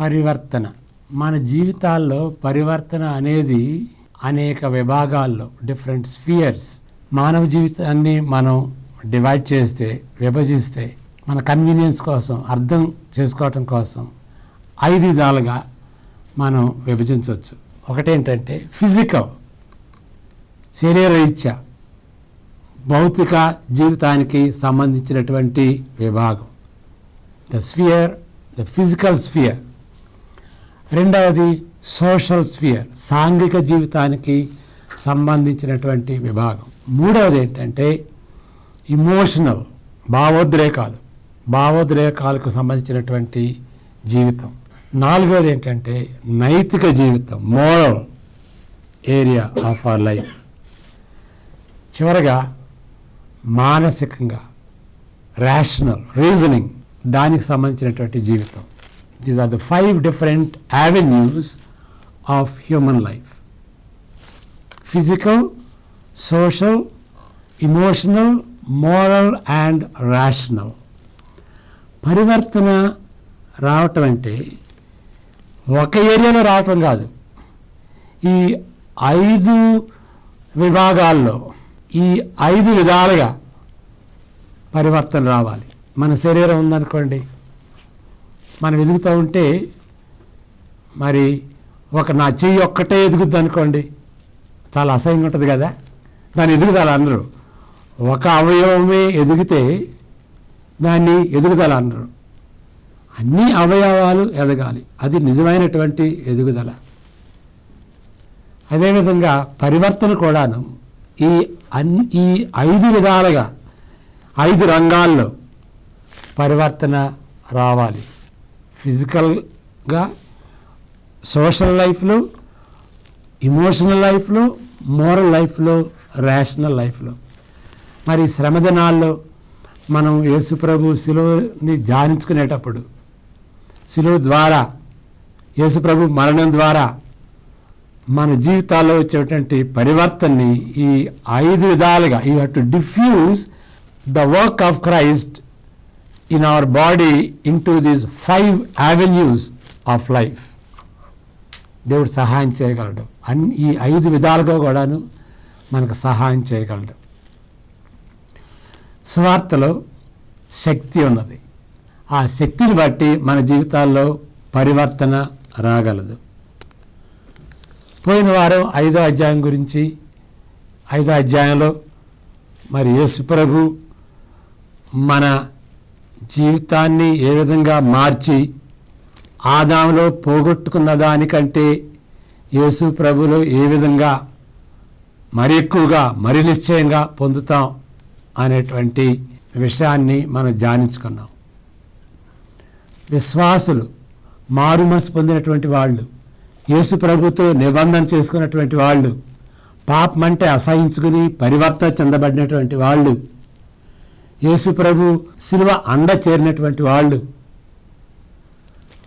పరివర్తన. మన జీవితాల్లో పరివర్తన అనేది అనేక విభాగాల్లో డిఫరెంట్ స్ఫియర్స్ మానవ జీవితాన్ని మనం డివైడ్ చేస్తే విభజిస్తే మన కన్వీనియన్స్ కోసం అర్థం చేసుకోవటం కోసం ఐదు విధాలుగా మనం విభజించవచ్చు. ఒకటేంటంటే ఫిజికల్ శరీరరీత్యా భౌతిక జీవితానికి సంబంధించినటువంటి విభాగం. The sphere the physical sphere రెండవది సోషల్ స్ఫియర్ సాంఘిక జీవితానికి సంబంధించినటువంటి విభాగం. మూడవది ఏంటంటే ఇమోషనల్ భావోద్రేకాలు భావోద్రేకాలకు సంబంధించినటువంటి జీవితం. నాలుగవది ఏంటంటే నైతిక జీవితం moral area of our life చివరగా మానసికంగా రేషనల్ రీజనింగ్ దానికి సంబంధించినటువంటి జీవితం. These are the five different avenues of human life physical social emotional, moral and rational పరివర్తన రావటం అంటే ఒక ఏరియాలో రావటం కాదు. ఈ ఐదు విభాగాల్లో ఈ ఐదు విధాలుగా పరివర్తన రావాలి. మన శరీరం ఉందనుకోండి. మనం ఎదుగుతూ ఉంటే మరి ఒక నా చెయ్యి ఒక్కటే ఎదుగుద్ది అనుకోండి చాలా అసహ్యంగా ఉంటుంది కదా. దాన్ని ఎదుగుదల అందరూ ఒక అవయవమే ఎదిగితే దాన్ని ఎదుగుదల అన్నారు అన్ని అవయవాలు ఎదగాలి. అది నిజమైనటువంటి ఎదుగుదల. అదేవిధంగా పరివర్తన కూడాను ఈ అన్ ఈ ఐదు విధాలుగా ఐదు రంగాల్లో పరివర్తన రావాలి. ఫిజికల్గా సోషల్ లైఫ్లో ఇమోషనల్ లైఫ్లో మోరల్ లైఫ్లో రేషనల్ లైఫ్లో. మరి శ్రమ దినాల్లో మనం యేసుప్రభు శిలువని ధ్యానించుకునేటప్పుడు శిలువ ద్వారా యేసుప్రభు మరణం ద్వారా మన జీవితాల్లో వచ్చేటువంటి పరివర్తనని ఈ ఐదు విధాలుగా you have to diffuse the work of Christ in our body into these five avenues of life దేవుడు సహాయం చేయగలడు. అన్ని ఈ ఐదు విధాలుగా కూడాను మనకు సహాయం చేయగలడు. సువార్తలో శక్తి ఉన్నది. ఆ శక్తిని బట్టి మన జీవితాల్లో పరివర్తన రాగలదు. పోయిన వారం ఐదో అధ్యాయం గురించి ఐదో అధ్యాయంలో మరి యేసు ప్రభు మన జీవితాన్ని ఏ విధంగా మార్చి ఆదాములో పోగొట్టుకున్న దానికంటే యేసు ప్రభులో ఏ విధంగా మరి ఎక్కువగా మరి నిశ్చయంగా పొందుతాం అనేటువంటి విషయాన్ని మనం ధ్యానించుకున్నాం విశ్వాసులు మారు మనసు పొందినటువంటి వాళ్ళు యేసు ప్రభుతో నిబంధన చేసుకున్నటువంటి వాళ్ళు పాపం అంటే అసహించుకుని పరివర్తన చెందబడినటువంటి వాళ్ళు యేసు ప్రభు శిలువ అండ చేరినటువంటి వాళ్ళు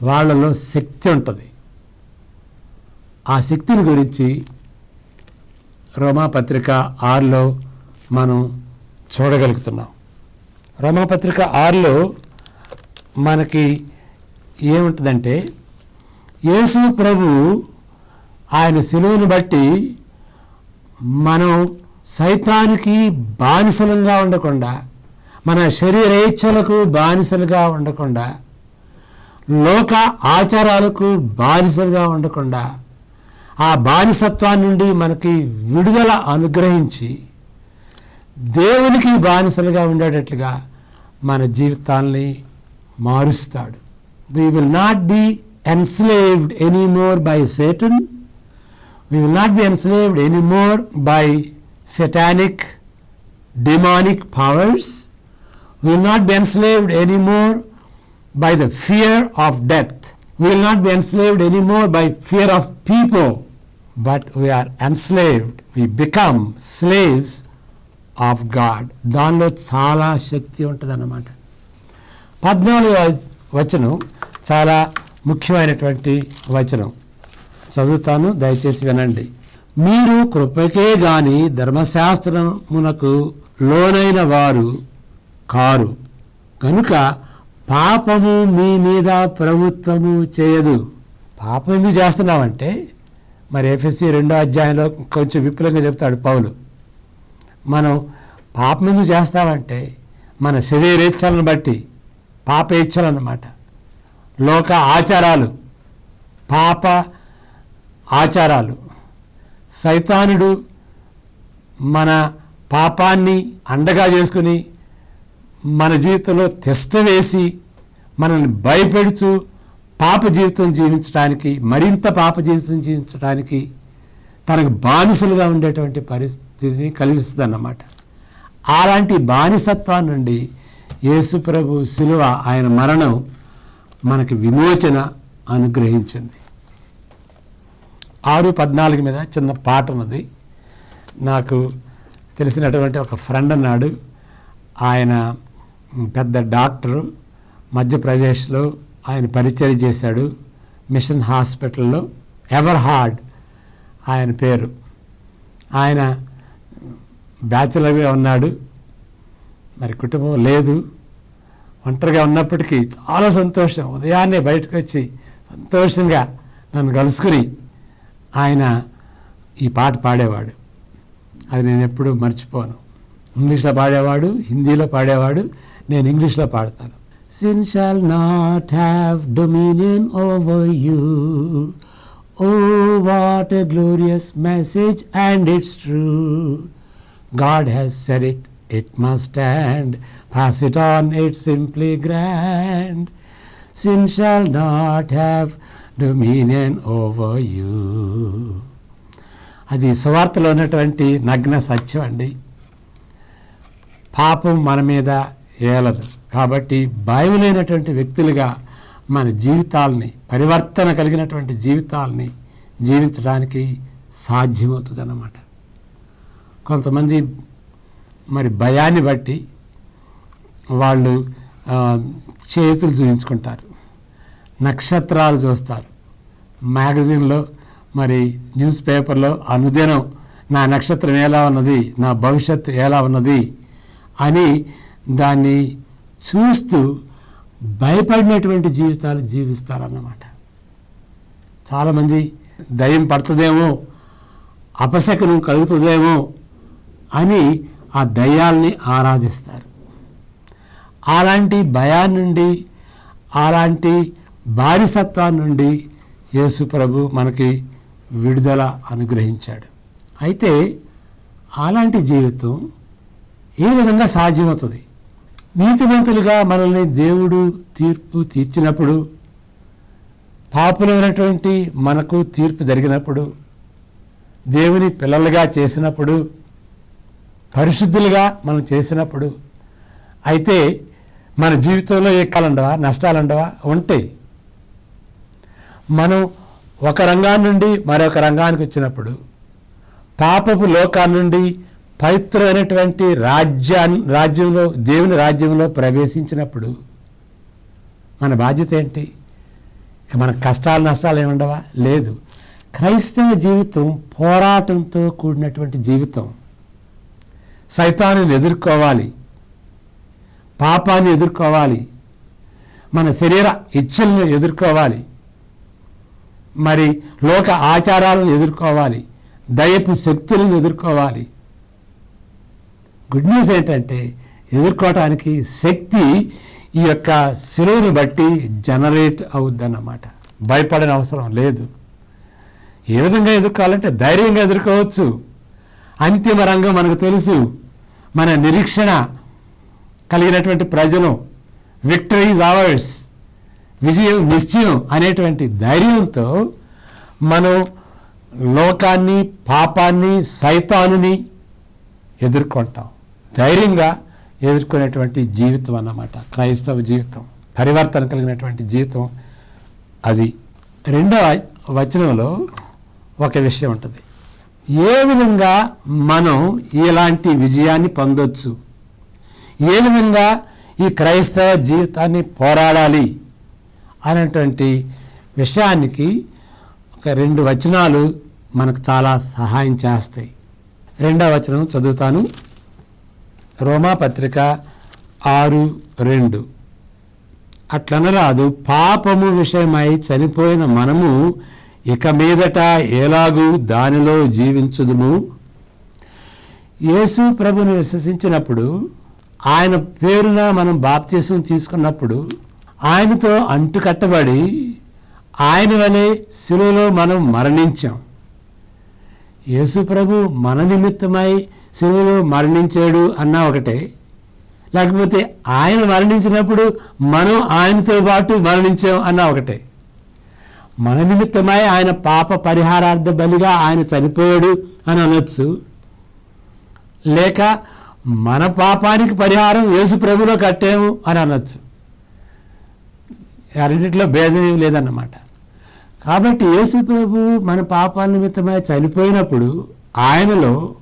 వాళ్ళలో శక్తి ఉంటుంది. ఆ శక్తిని గురించి రోమాపత్రిక ఆరులో మనం చూడగలుగుతున్నాం. రోమాపత్రిక ఆరులో మనకి ఏముంటుందంటే యేసు ప్రభు ఆయన శిలువను బట్టి మనం సైతానికి బానిసలంగా ఉండకుండా మన శరీరేచ్ఛలకు బానిసలుగా ఉండకుండా లోక ఆచారాలకు బానిసలుగా ఉండకుండా ఆ బానిసత్వాన్ని నుండి మనకి విడుదల అనుగ్రహించి దేవునికి బానిసలుగా ఉండేటట్లుగా మన జీవితాల్ని మారుస్తాడు. We will not be enslaved anymore by Satan we will not be enslaved anymore by satanic demonic powers we will not be enslaved anymore by the fear of death. We will not be enslaved anymore by fear of people, but we are enslaved. We become slaves of God. దానిలో చాలా శక్తి ఉంటుంది అన్నమాట పద్నాలుగు వచనం చాలా ముఖ్యమైనటువంటి వచనం చదువుతాను దయచేసి వినండి మీరు కృపకే గాని ధర్మశాస్త్రమునకు లోనైన వారు కారు. కనుక పాపము మీ మీద ప్రభుత్వము చేయదు. పాపం ఎందుకు చేస్తున్నామంటే మరి ఎఫ్ఎస్సి రెండో అధ్యాయంలో కొంచెం విపులంగా చెప్తాడు పౌలు. మనం పాపం ఎందుకు చేస్తామంటే మన శరీరేచ్ఛలను బట్టి పాప ఇచ్చలు అన్నమాట లోక ఆచారాలు పాప ఆచారాలు. సైతానుడు మన పాపాన్ని అండగా చేసుకుని మన జీవితంలో తిష్ట వేసి మనల్ని భయపెడుతూ పాప జీవితం జీవించడానికి మరింత పాప జీవితం జీవించడానికి తనకు బానిసలుగా ఉండేటువంటి పరిస్థితిని కలిగిస్తుంది అన్నమాట అలాంటి బానిసత్వం నుండి యేసుప్రభు శిలువ ఆయన మరణం మనకి విమోచన అనుగ్రహించింది. ఆరు పద్నాలుగు మీద చిన్న పాట ఉన్నది నాకు తెలిసినటువంటి ఒక ఫ్రెండ్ అన్నాడు. ఆయన పెద్ద డాక్టరు మధ్యప్రదేశ్లో ఆయన పరిచయం చేశాడు. మిషన్ హాస్పిటల్లో ఎవర్ హార్డ్ ఆయన పేరు. ఆయన బ్యాచులర్గా ఉన్నాడు. మరి కుటుంబం లేదు. ఒంటరిగా ఉన్నప్పటికీ చాలా సంతోషం. ఉదయాన్నే బయటకు వచ్చి సంతోషంగా నన్ను కలుసుకుని ఆయన ఈ పాట పాడేవాడు. అది నేను ఎప్పుడూ మర్చిపోను. ఇంగ్లీష్లో పాడేవాడు హిందీలో పాడేవాడు నేను ఇంగ్లీష్లో పాడతాను. Sin shall not have dominion over you O what a glorious message and it's true God has set it it must stand. Pass it on it simply grand Sin shall not have dominion over you. అది సువార్తలో ఉన్నటువంటి నగ్న సత్యం అండి. పాపం మన మీద ఏలదు. కాబట్టి భయములైనటువంటి వ్యక్తులుగా మన జీవితాలని పరివర్తన కలిగినటువంటి జీవితాలని జీవించడానికి సాధ్యమవుతుంది అన్నమాట కొంతమంది మరి భయాన్ని బట్టి వాళ్ళు చేతులు చూపించుకుంటారు నక్షత్రాలు చూస్తారు. మ్యాగజైన్లో మరి న్యూస్ పేపర్లో అనుదినం నా నక్షత్రం ఎలా ఉన్నది నా భవిష్యత్తు ఎలా ఉన్నది అని దాన్ని చూస్తూ భయపడినటువంటి జీవితాలు జీవిస్తారన్నమాట. చాలామంది దయం పడుతుందేమో అపశకనం కలుగుతుందేమో అని ఆ దయ్యాల్ని ఆరాధిస్తారు. అలాంటి భయాన్ని నుండి అలాంటి బానిసత్వాన్ని నుండి యేసు ప్రభు మనకి విడుదల అనుగ్రహించాడు. అయితే అలాంటి జీవితం ఏ విధంగా సాధ్యమవుతుంది? నీతిమంతులుగా మనల్ని దేవుడు తీర్పు తీర్చినప్పుడు పాపులైనటువంటి మనకు తీర్పు జరిగినప్పుడు దేవుని పిల్లలుగా చేసినప్పుడు పరిశుద్ధులుగా మనం చేసినప్పుడు అయితే మన జీవితంలో ఏ కాలండవా నష్టాలుండవా ఉంటాయి మనం ఒక రంగాన్ని నుండి మరొక రంగానికి వచ్చినప్పుడు పాపపు లోకాన్ని నుండి పవిత్రమైనటువంటి రాజ్యా రాజ్యంలో దేవుని రాజ్యంలో ప్రవేశించినప్పుడు మన బాధ్యత ఏంటి? మన కష్టాలు నష్టాలు ఏముండవా లేదు. క్రైస్తవ జీవితం పోరాటంతో కూడినటువంటి జీవితం. సైతాన్ని ఎదుర్కోవాలి. పాపాన్ని ఎదుర్కోవాలి. మన శరీర ఇచ్చలను ఎదుర్కోవాలి. మరి లోక ఆచారాలను ఎదుర్కోవాలి. దయపు శక్తులను ఎదుర్కోవాలి. గుడ్ న్యూస్ ఏంటంటే ఎదుర్కోవటానికి శక్తి ఈ యొక్క శిలువును బట్టి జనరేట్ అవుద్దన్నమాట. భయపడని అవసరం లేదు. ఏ విధంగా ఎదుర్కోవాలంటే ధైర్యంగా ఎదుర్కోవచ్చు. అంతిమ రంగం మనకు తెలుసు. మన నిరీక్షణ కలిగినటువంటి ప్రజలు విక్టరీ ఈజ్ అవర్స్ విజయం నిశ్చయం అనేటువంటి ధైర్యంతో మనం లోకాన్ని పాపాన్ని సైతానుని ఎదుర్కొంటాం. ధైర్యంగా ఎదుర్కొనేటువంటి జీవితం అన్నమాట. క్రైస్తవ జీవితం పరివర్తన కలిగినటువంటి జీవితం. అది రెండవ వచనంలో ఒక విషయం ఉంటుంది. ఏ విధంగా మనం ఇలాంటి విజయాన్ని పొందొచ్చు? ఏ విధంగా ఈ క్రైస్తవ జీవితాన్ని పోరాడాలి? అనేటువంటి విషయానికి ఒక రెండు వచనాలు మనకు చాలా సహాయం చేస్తాయి. రెండవ వచనం చదువుతాను. రోమా పత్రిక ఆరు రెండు. అట్లనరాదు పాపము విషయమై చనిపోయిన మనము ఇక మీదట ఎలాగూ దానిలో జీవించుదుము. యేసు ప్రభుని విశ్వసించినప్పుడు ఆయన పేరున మనం బాప్తీసం తీసుకున్నప్పుడు ఆయనతో అంటుకట్టబడి ఆయన వలె శిలువలో మనం మరణించాం. యేసు ప్రభు మన నిమిత్తమై శిలువలో మరణించాడు అన్నా ఒకటే. లేకపోతే ఆయన మరణించినప్పుడు మనం ఆయనతో పాటు మరణించాం అన్నా ఒకటే. మన నిమిత్తమై ఆయన పాప పరిహారార్థ బలిగా ఆయన చనిపోయాడు అని అనొచ్చు. లేక మన పాపానికి పరిహారం యేసు ప్రభులో కట్టాము అని అనొచ్చు. రెండింటిలో భేదం ఏం లేదన్నమాట. కాబట్టి యేసు ప్రభు మన పాపాల నిమిత్తమై చనిపోయినప్పుడు ఆయనలో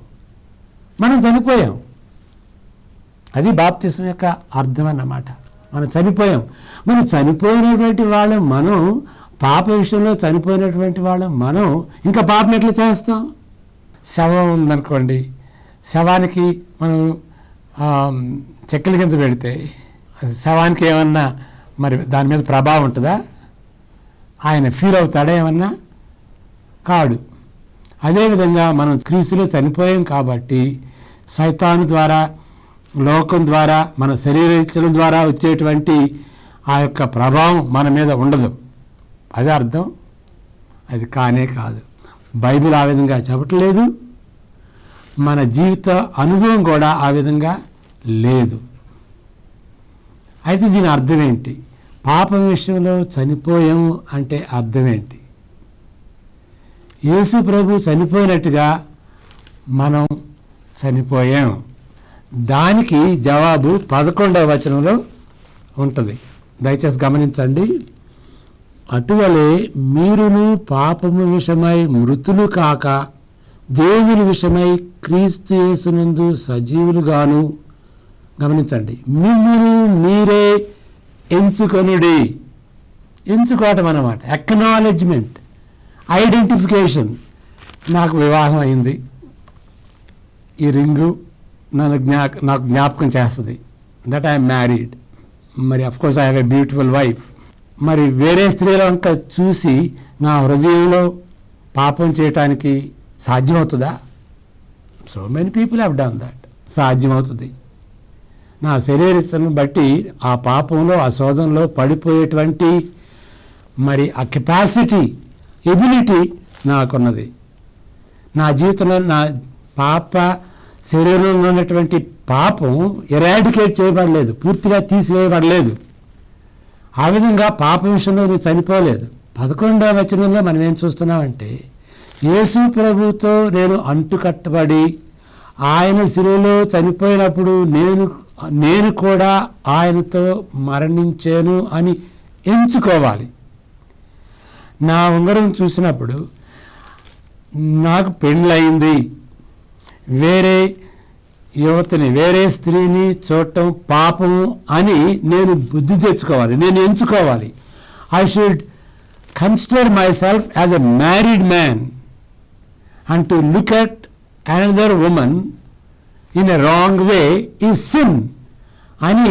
మనం చనిపోయాం. అది బాప్తిసం యొక్క అర్థం అన్నమాట మనం చనిపోయాం. మనం చనిపోయినటువంటి వాళ్ళం మనం పాప విషయంలో చనిపోయినటువంటి వాళ్ళం మనం ఇంకా పాపం ఎట్లా చేస్తాం? శవం ఉందనుకోండి. శవానికి మనం చెక్కల కింద పెడితే శవానికి ఏమన్నా మరి దాని మీద ప్రభావం ఉంటుందా? ఆయన ఫీల్ అవుతాడా ఏమన్నా? కాడు. అదేవిధంగా మనం క్రీస్తులో చనిపోయాం కాబట్టి సైతాను ద్వారా లోకం ద్వారా మన శరీర ఇచ్చల ద్వారా వచ్చేటువంటి ఆ యొక్క ప్రభావం మన మీద ఉండదు. అదే అర్థం? అది కానే కాదు. బైబిల్ ఆ విధంగా చెప్పట్లేదు. మన జీవిత అనుభవం కూడా ఆ విధంగా లేదు. అయితే దీని అర్థం ఏంటి పాపం విషయంలో చనిపోయాము అంటే అర్థం ఏంటి యేసు ప్రభు చనిపోయినట్టుగా మనం చనిపోయాం. దానికి జవాబు పదకొండవ వచనంలో ఉంటుంది. దయచేసి గమనించండి. అటువలే మీరును పాపము విషమై మృతులు కాక దేవుని విషయమై క్రీస్తు యేసునందు సజీవులుగాను గమనించండి. మిమ్మును మీరే ఎంచుకొనుడి. ఎంచుకోవటం అన్నమాట. అక్నాలెడ్జ్మెంట్ ఐడెంటిఫికేషన్ నాకు వివాహం అయింది. ఈ రింగు నన్ను జ్ఞా నాకు జ్ఞాపకం చేస్తుంది. దట్ ఐఎమ్ మ్యారీడ్ మరి of course I have a beautiful wife మరి వేరే స్త్రీల వంక చూసి నా హృదయంలో పాపం చేయటానికి సాధ్యమవుతుందా? So many people have done that సాధ్యమవుతుంది. నా శరీరతను బట్టి ఆ పాపంలో ఆ శోధనలో పడిపోయేటువంటి మరి ఆ కెపాసిటీ ఎబిలిటీ నాకున్నది. నా జీవితంలో నా పాప శరీరంలో ఉన్నటువంటి పాపం ఎరాడికేట్ చేయబడలేదు పూర్తిగా తీసివేయబడలేదు. ఆ విధంగా పాప విషయంలో నేను చనిపోలేదు. పదకొండవ వచనంలో మనం ఏం చూస్తున్నామంటే యేసు ప్రభుతో నేను అంటుకట్టబడి ఆయన శిలువలో చనిపోయినప్పుడు నేను నేను కూడా ఆయనతో మరణించాను అని ఎంచుకోవాలి. నా ఉంగరం చూసినప్పుడు నాకు పెళ్ళయింది వేరే యువతిని వేరే స్త్రీని చూడటం పాపము అని నేను బుద్ధి తెచ్చుకోవాలి నేను ఎంచుకోవాలి. I should consider myself as a married man and to look at another woman in a wrong way ఈ సిన్ అని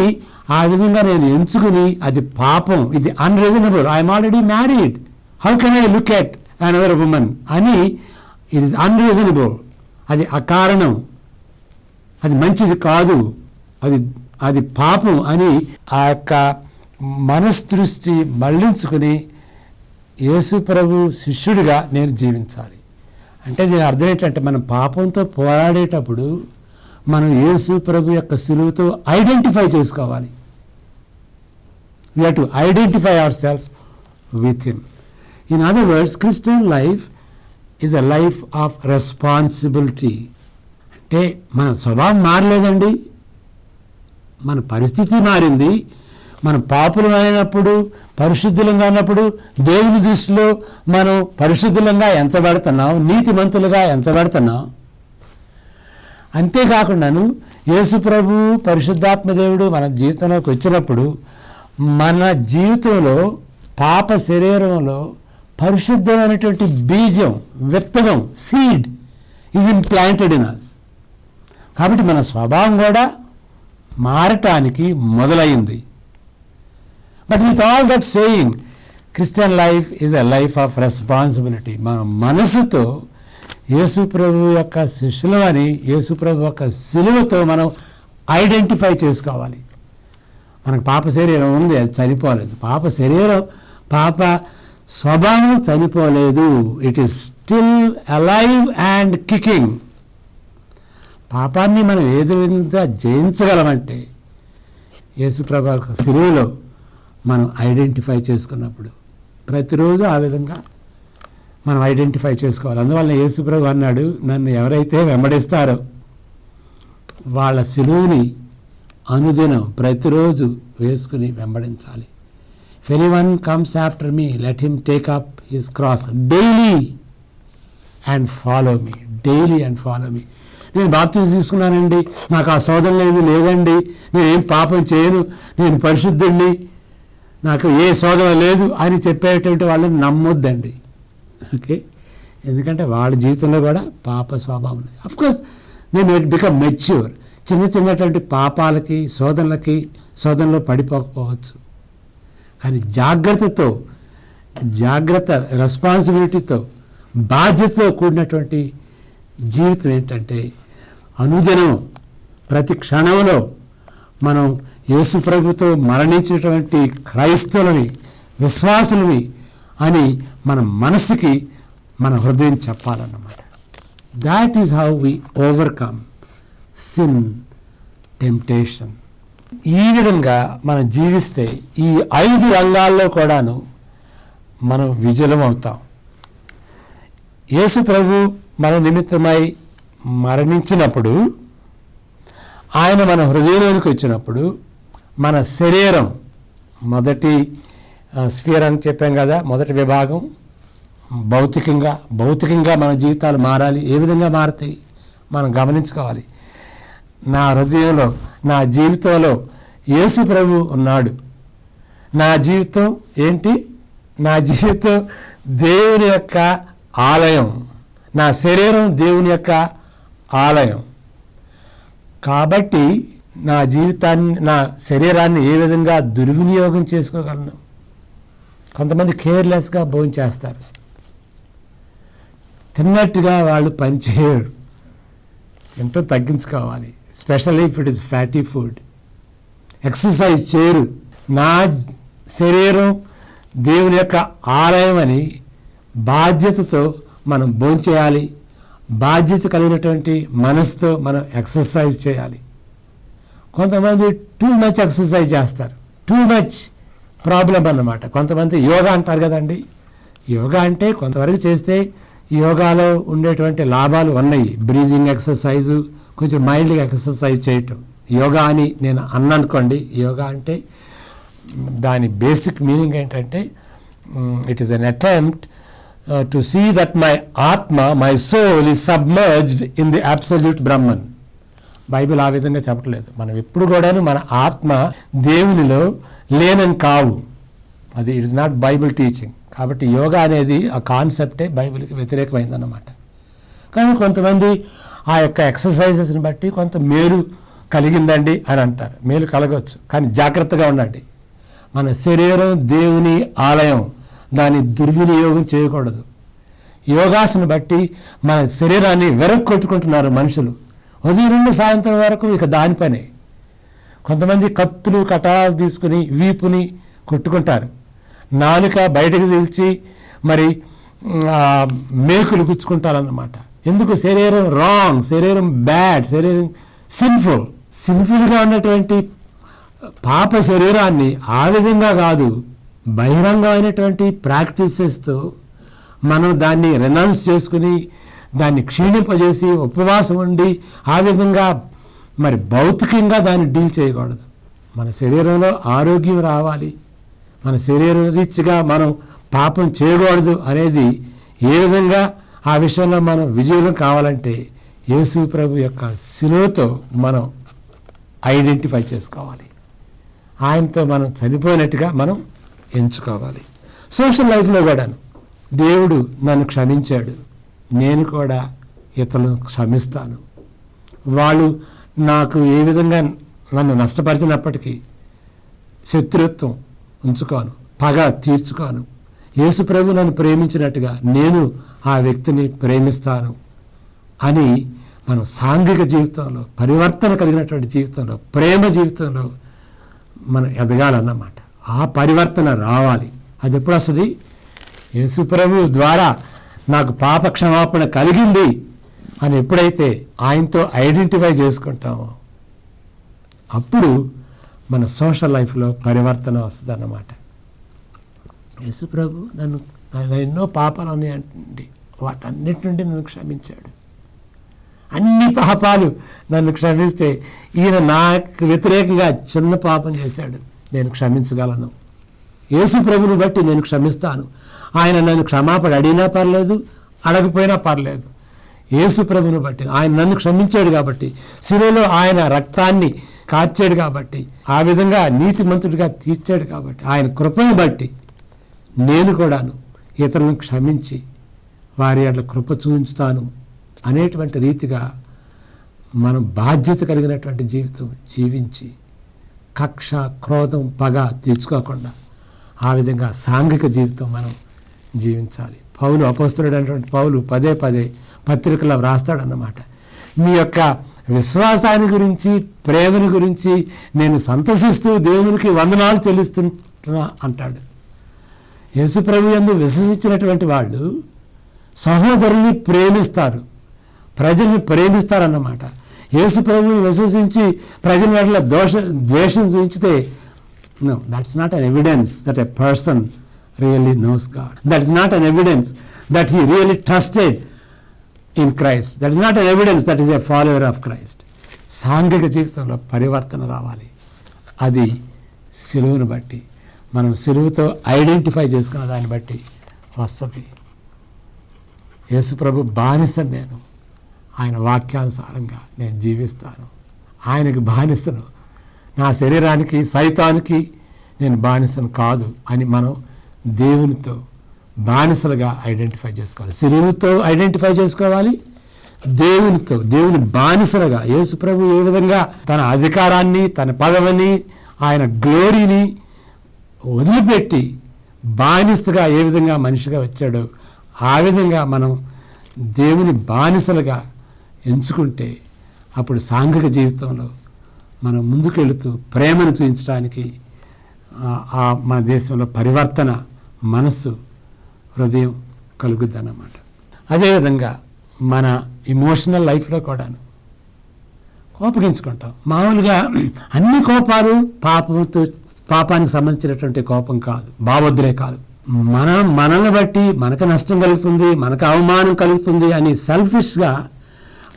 ఆ విధంగా నేను ఎంచుకుని అది పాపం ఇది unreasonable I'm already married how can I look at another woman అని ఇట్ ఇస్ అన్రీజనబుల్ అది అకారణం. అది మంచిది కాదు. అది అది పాపం అని ఆ యొక్క మనస్దృష్టి మళ్ళించుకుని యేసు ప్రభు శిష్యుడిగా నేను జీవించాలి. అంటే దీని అర్థం ఏంటంటే మనం పాపంతో పోరాడేటప్పుడు మనం యేసు ప్రభు యొక్క సులువుతో ఐడెంటిఫై చేసుకోవాలి. We have to identify ourselves with him in other words Christian life is a life of responsibility అంటే మన స్వభావం మారలేదండి. మన పరిస్థితి మారింది. మనం అయినప్పుడు పరిశుద్ధులంగా ఉన్నప్పుడు దేవుని దృష్టిలో మనం పరిశుద్ధులంగా ఎంచబడుతున్నాం నీతిమంతులుగా ఎంచబడుతున్నాం. అంతేకాకుండాను యేసు ప్రభు పరిశుద్ధాత్మ దేవుడు మన జీవితంలోకి వచ్చినప్పుడు మన జీవితంలో పాప శరీరంలో పరిశుద్ధమైనటువంటి బీజం విత్తనం seed is implanted in us కాబట్టి మన స్వభావం కూడా మారటానికి మొదలైంది. But with all that saying Christian life is a life of responsibility మన మనసుతో యేసు ప్రభు యొక్క శిష్యులమని యేసు ప్రభు యొక్క సిలువతో మనం ఐడెంటిఫై చేసుకోవాలి. మనకు పాప శరీరం ఉంది అది చనిపోలేదు. పాప శరీరం పాప స్వభావం చనిపోలేదు. It is still alive and kicking పాపాన్ని మనం ఏది విధంగా జయించగలమంటే యేసుప్రభు యొక్క సిలువలో మనం ఐడెంటిఫై చేసుకున్నప్పుడు ప్రతిరోజు ఆ విధంగా మనం ఐడెంటిఫై చేసుకోవాలి. అందువల్ల యేసుప్రభు అన్నాడు నన్ను ఎవరైతే వెంబడిస్తారో వాళ్ళ సిలువుని అనుదినం ప్రతిరోజు వేసుకుని వెంబడించాలి. If anyone comes after me let him take up his cross daily and follow me daily and follow me నేను బాప్తిజం తీసుకున్నానండి. నాకు ఆ శోధనలు ఏమీ లేదండి. నేను పాపం చేయను. నేను పరిశుద్ధుడిని నాకు ఏ శోధన లేదు అని చెప్పేటువంటి వాళ్ళని నమ్మొద్దండి. ఓకే? ఎందుకంటే వాళ్ళ జీవితంలో కూడా పాప స్వభావం ఉంది. అఫ్కోర్స్ నేను బికమ్ మెచ్యూర్ చిన్న చిన్నటువంటి పాపాలకి శోధనలకి శోధనలో పడిపోకపోవచ్చు. కానీ జాగ్రత్తతో జాగ్రత్త రెస్పాన్సిబిలిటీతో బాధ్యతతో కూడినటువంటి జీవితం ఏంటంటే అనుదినం ప్రతి క్షణంలో మనం యేసు ప్రభుతో మరణించినటువంటి క్రైస్తవులని విశ్వాసులని అని మన మనసుకి మన హృదయం చెప్పాలన్నమాట. That is how we overcome sin temptation ఈ విధంగా మనం జీవిస్తే ఈ ఐదు రంగాల్లో కూడాను మనం విజయం అవుతాం. యేసు ప్రభు మన నిమిత్తమై మరణించినప్పుడు ఆయన మన హృదయంలోనికి వచ్చినప్పుడు మన శరీరం మొదటి స్ఫియర్ అని చెప్పాం కదా మొదటి విభాగం భౌతికంగా భౌతికంగా మన జీవితాలు మారాలి ఏ విధంగా మారుతాయి మనం గమనించుకోవాలి. నా హృదయంలో నా జీవితంలో యేసు ప్రభు ఉన్నాడు. నా జీవితం ఏంటి? నా జీవితం దేవుని యొక్క ఆలయం. నా శరీరం దేవుని యొక్క ఆలయం. కాబట్టి నా జీవితాన్ని నా శరీరాన్ని ఏ విధంగా దుర్వినియోగం చేసుకోగలను? కొంతమంది కేర్లెస్గా భోజనం చేస్తారు. తిన్నట్టుగా వాళ్ళు పనిచేయరు. ఎంతో తగ్గించుకోవాలి. Especially if it is fatty food exercise చేయరు. నా శరీరం దేవుని యొక్క ఆలయం అని బాధ్యతతో మనం భోంచేయాలి బాధ్యత కలిగినటువంటి మనసుతో మనం ఎక్సర్సైజ్ చేయాలి. కొంతమంది టూ మచ్ ఎక్సర్సైజ్ చేస్తారు. టూ మచ్ ప్రాబ్లం అన్నమాట. కొంతమంది యోగా అంటారు కదండి. యోగా అంటే కొంతవరకు చేస్తే యోగాలో ఉండేటువంటి లాభాలు ఉన్నాయి. బ్రీదింగ్ ఎక్సర్సైజు కొంచెం మైల్డ్గా ఎక్సర్సైజ్ చేయటం. యోగా అని నేను అన్ననుకోండి యోగా అంటే దాని బేసిక్ మీనింగ్ ఏంటంటే it is an attempt to see that my ఆత్మ my soul is submerged in the absolute Brahman Bible ఆ విధంగా చెప్పట్లేదు. మనం ఎప్పుడు కూడాను మన ఆత్మ దేవునిలో లేనని కావు. అది ఇట్స్ నాట్ బైబిల్ టీచింగ్ కాబట్టి యోగా అనేది ఆ కాన్సెప్టే బైబిల్కి వ్యతిరేకమైందన్నమాట. కానీ కొంతమంది ఆ యొక్క ఎక్సర్సైజెస్ని బట్టి కొంత మేలు కలిగిందండి అని అంటారు. మేలు కలగవచ్చు కానీ జాగ్రత్తగా ఉండండి. మన శరీరం దేవుని ఆలయం దాన్ని దుర్వినియోగం చేయకూడదు. యోగాసన బట్టి మన శరీరాన్ని వెరక్కొట్టుకుంటున్నారు మనుషులు. ఉదయం నుండి సాయంత్రం వరకు ఇక దాని పనే. కొంతమంది కత్తులు కటాలు తీసుకుని వీపుని కొట్టుకుంటారు. నాలుక బయటకు తీల్చి మరి మేకులు గుచ్చుకుంటారన్నమాట. ఎందుకు శరీరం రాంగ్ శరీరం బ్యాడ్ శరీరం సిన్ఫుల్ సిన్ఫుల్గా ఉన్నటువంటి పాప శరీరాన్ని ఆ విధంగా కాదు బహిరంగమైనటువంటి ప్రాక్టీసెస్తో మనం దాన్ని రెనౌన్స్ చేసుకుని దాన్ని క్షీణింపజేసి ఉపవాసం ఉండి ఆ విధంగా మరి భౌతికంగా దాన్ని డీల్ చేయకూడదు. మన శరీరంలో ఆరోగ్యం రావాలి. మన శరీర రీత్యగా మనం పాపం చేయకూడదు అనేది ఏ విధంగా ఆ విషయంలో మనం విజయం కావాలంటే యేసు ప్రభు యొక్క శిలువతో మనం ఐడెంటిఫై చేసుకోవాలి. ఆయనతో మనం చనిపోయినట్టుగా మనం ఎంచుకోవాలి. సోషల్ లైఫ్లో కూడాను దేవుడు నన్ను క్షమించాడు. నేను కూడా ఇతరులను క్షమిస్తాను. వాళ్ళు నాకు ఏ విధంగా నన్ను నష్టపరిచినప్పటికీ శత్రుత్వం ఉంచుకోను పగ తీర్చుకోను. యేసు ప్రభు నన్ను ప్రేమించినట్టుగా నేను ఆ వ్యక్తిని ప్రేమిస్తాను అని మనం సాంఘిక జీవితంలో పరివర్తన కలిగినటువంటి జీవితంలో ప్రేమ జీవితంలో మనం ఎదగాలన్నమాట. ఆ పరివర్తన రావాలి. అది ఎప్పుడు వస్తుంది? యేసుప్రభు ద్వారా నాకు పాప క్షమాపణ కలిగింది అని ఎప్పుడైతే ఆయనతో ఐడెంటిఫై చేసుకుంటామో అప్పుడు మన సోషల్ లైఫ్లో పరివర్తన వస్తుంది అన్నమాట యేసుప్రభు నన్ను నా ఎన్నో పాపాలు ఉన్నాయండి. వాటన్నిటి నుండి నన్ను క్షమించాడు. అన్ని పాపాలు నన్ను క్షమిస్తే ఈయన నాకు వ్యతిరేకంగా చిన్న పాపం చేశాడు. నేను క్షమించగలను. యేసు ప్రభుని బట్టి నేను క్షమిస్తాను. ఆయన నన్ను క్షమాపణ అడిగినా పర్లేదు అడగపోయినా పర్లేదు. యేసు ప్రభుని బట్టి ఆయన నన్ను క్షమించాడు కాబట్టి శిలలో ఆయన రక్తాన్ని కార్చాడు కాబట్టి ఆ విధంగా నీతిమంతుడిగా తీర్చాడు కాబట్టి ఆయన కృపను బట్టి నేను కూడాను ఇతరులను క్షమించి వారి అట్ల కృప చూపించుతాను అనేటువంటి రీతిగా మనం బాధ్యత కలిగినటువంటి జీవితం జీవించి కక్ష క్రోధం పగ తీర్చుకోకుండా ఆ విధంగా సాంఘిక జీవితం మనం జీవించాలి. పౌలు అపోస్తుడు అనేటువంటి పౌలు పదే పదే పత్రికలో వ్రాస్తాడన్నమాట. మీ యొక్క విశ్వాసాన్ని గురించి ప్రేమని గురించి నేను సంతసిస్తూ దేవునికి వందనాలు చెల్లిస్తున్నా అంటాడు. యేసుప్రభు ఎందు విశ్వసించినటువంటి వాళ్ళు సహోదరుల్ని ప్రేమిస్తారు. ప్రజల్ని ప్రేమిస్తారన్నమాట. యేసు ప్రభుని విశ్వసించి ప్రజల పట్ల దోష ద్వేషం చూపించితే no that's not an evidence that a person really knows God that is not an evidence that he really trusted in Christ that is not an evidence that is a follower of Christ సాంఘిక జీవితంలో పరివర్తన రావాలి. అది సెలువును బట్టి. మనం సిలువుతో identify చేసుకున్న దాన్ని బట్టి వస్తుంది. యేసుప్రభు బానిస నేను. ఆయన వాక్యానుసారంగా నేను జీవిస్తాను. ఆయనకి బానిసను. నా శరీరానికి సైతానికి నేను బానిసను కాదు అని మనం దేవునితో బానిసలుగా ఐడెంటిఫై చేసుకోవాలి. సిలువుతో ఐడెంటిఫై చేసుకోవాలి. దేవునితో దేవుని బానిసలుగా. యేసు ప్రభు ఏ విధంగా తన అధికారాన్ని తన పదవిని ఆయన గ్లోరీని వదిలిపెట్టి బానిసగా ఏ విధంగా మనిషిగా వచ్చాడో ఆ విధంగా మనం దేవుని బానిసలుగా ఎంచుకుంటే అప్పుడు సాంఘిక జీవితంలో మనం ముందుకెళుతూ ప్రేమను చూపించడానికి ఆ- మన దేశంలో పరివర్తన మనస్సు హృదయం కలుగుద్దన్నమాట అదేవిధంగా మన ఇమోషనల్ లైఫ్లో కూడాను కోపగించుకుంటాం. మామూలుగా అన్ని కోపాలు పాపంతో పాపానికి సంబంధించినటువంటి కోపం కాదు భావోద్రేకాలు మనం మనల్ని బట్టి మనకు నష్టం కలుగుతుంది మనకు అవమానం కలుగుతుంది అని సెల్ఫిష్గా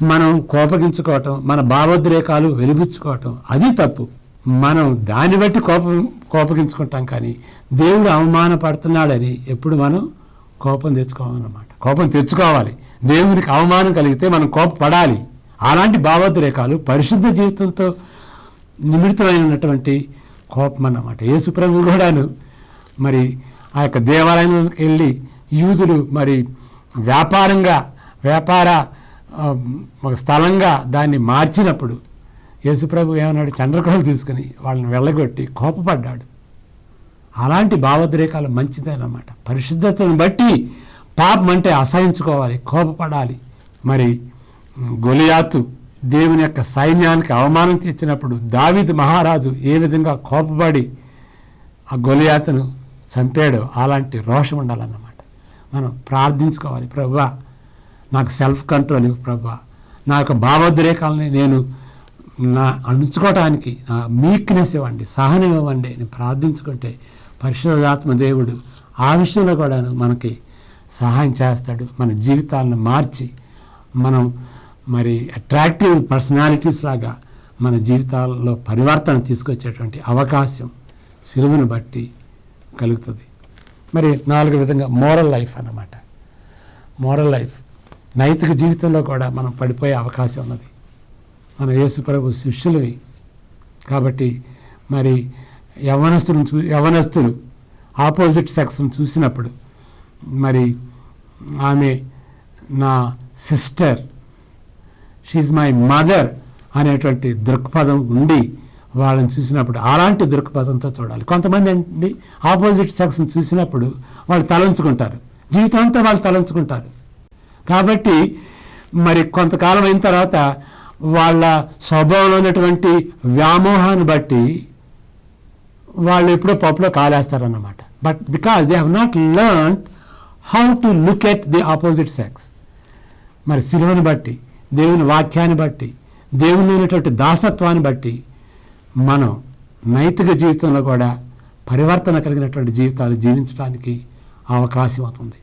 మనం కోపగించుకోవటం మన భావోద్రేకాలు వెలిపించుకోవటం అది తప్పు. మనం దాన్ని బట్టి కోపం కోపగించుకుంటాం కానీ దేవుడు అవమానపడుతున్నాడని ఎప్పుడు మనం కోపం తెచ్చుకోవాలన్నమాట. కోపం తెచ్చుకోవాలి. దేవునికి అవమానం కలిగితే మనం కోపపడాలి. అలాంటి భావోద్రేకాలు పరిశుద్ధ జీవితంతో నిమిత్తమైనటువంటి కోపం అన్నమాట. యేసు ప్రభు కూడాను మరి ఆ యొక్క దేవాలయం వెళ్ళి యూదులు మరి వ్యాపారంగా వ్యాపార ఒక స్థలంగా దాన్ని మార్చినప్పుడు యేసుప్రభు ఏమన్నాడు? చంద్రకోలు తీసుకుని వాళ్ళని వెళ్ళగొట్టి కోపపడ్డాడు. అలాంటి భావోద్రేకాలు మంచిదేనమాట పరిశుద్ధతను బట్టి పాపం అంటే అసహించుకోవాలి కోపపడాలి. మరి గొలియాతు దేవుని యొక్క సైన్యానికి అవమానం తెచ్చినప్పుడు దావిద్ మహారాజు ఏ విధంగా కోపపడి ఆ గొలియాతను చంపాడో అలాంటి రోషం ఉండాలన్నమాట. మనం ప్రార్థించుకోవాలి ప్రభా నాకు సెల్ఫ్ కంట్రోల్ ఇవ్వు ప్రభా. నా యొక్క భావోద్రేకాలని నేను నా అణుచుకోవటానికి నా మీక్నెస్ ఇవ్వండి సహనం ఇవ్వండి. అని ప్రార్థించుకుంటే పరిశుద్ధాత్మ దేవుడు ఆ విషయంలో కూడాను మనకి సహాయం చేస్తాడు. మన జీవితాలను మార్చి మనం మరి అట్రాక్టివ్ పర్సనాలిటీస్ లాగా మన జీవితాల్లో పరివర్తన తీసుకొచ్చేటువంటి అవకాశం సిలువను బట్టి కలుగుతుంది. మరి నాలుగు విధంగా మోరల్ లైఫ్ అన్నమాట. మోరల్ లైఫ్ నైతిక జీవితంలో కూడా మనం పడిపోయే అవకాశం ఉన్నది. మన యేసు ప్రభు శిష్యులవి. కాబట్టి మరి యవనస్తులను చూ యవనస్తులు ఆపోజిట్ సెక్స్ను చూసినప్పుడు మరి ఆమె నా సిస్టర్ షీజ్ మై మదర్ అనేటువంటి దృక్పథం ఉండి వాళ్ళని చూసినప్పుడు అలాంటి దృక్పథంతో చూడాలి. కొంతమంది ఏంటి ఆపోజిట్ సెక్స్ని చూసినప్పుడు వాళ్ళు తలంచుకుంటారు. జీవితం అంతా వాళ్ళు తలంచుకుంటారు. కాబట్టి మరి కొంతకాలం అయిన తర్వాత వాళ్ళ స్వభావంలో ఉన్నటువంటి వ్యామోహాన్ని బట్టి వాళ్ళు ఎప్పుడో పప్పులో కాలేస్తారన్నమాట. But because they have not learn how to look at the opposite sex మరి సిలువను బట్టి దేవుని వాక్యాన్ని బట్టి దేవుని ఉన్నటువంటి దాసత్వాన్ని బట్టి మనం నైతిక జీవితంలో కూడా పరివర్తన కలిగినటువంటి జీవితాలు జీవించడానికి అవకాశం అవుతుంది.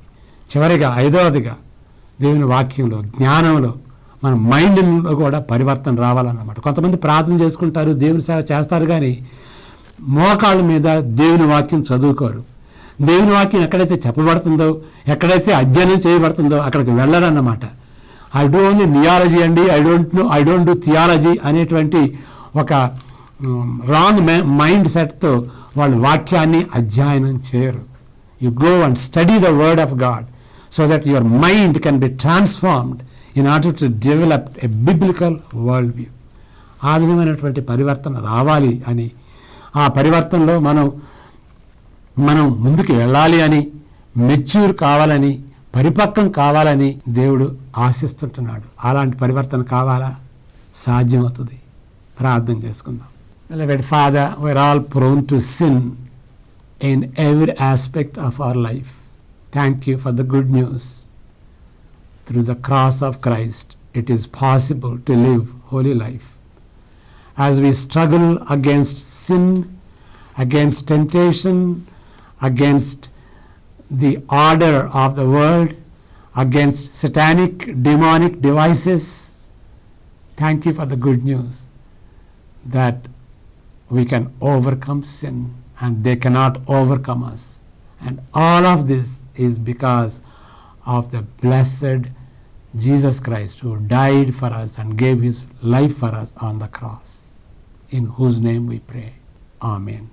చివరిగా ఐదవదిగా దేవుని వాక్యంలో జ్ఞానంలో మన మైండ్లో కూడా పరివర్తన రావాలన్నమాట. కొంతమంది ప్రార్థన చేసుకుంటారు దేవుని సేవ చేస్తారు కానీ మోకాళ్ళ మీద దేవుని వాక్యం చదువుకోరు. దేవుని వాక్యం ఎక్కడైతే చెప్పబడుతుందో ఎక్కడైతే అధ్యయనం చేయబడుతుందో అక్కడికి వెళ్ళరన్నమాట. ఐ డోంట్ నియాలజీ అండి I don't know I don't do theology అనేటువంటి ఒక రాంగ్ మైండ్ సెట్తో వాళ్ళు వాక్యాన్ని అధ్యయనం చేయరు. You go and study the word of God so that your mind can be transformed in order to develop a biblical world view ఆ విధమైనటువంటి పరివర్తన రావాలి అని. ఆ పరివర్తనలో మనం మనం ముందుకు వెళ్ళాలి అని మెచ్యూర్ కావాలని పరిపక్వం కావాలని దేవుడు ఆశిస్తుంటున్నాడు. అలాంటి పరివర్తన కావాలా? సాధ్యమవుతుంది. ప్రార్థన చేసుకుందాం. వెడ్ father we're all prone to sin in every aspect of our life thank you for the good news through the cross of Christ it is possible to live holy life as we struggle against sin against temptation against the order of the world, against satanic, demonic devices, thank you for the good news that we can overcome sin and they cannot overcome us. And all of this is because of the blessed Jesus Christ who died for us and gave his life for us on the cross, in whose name we pray. Amen.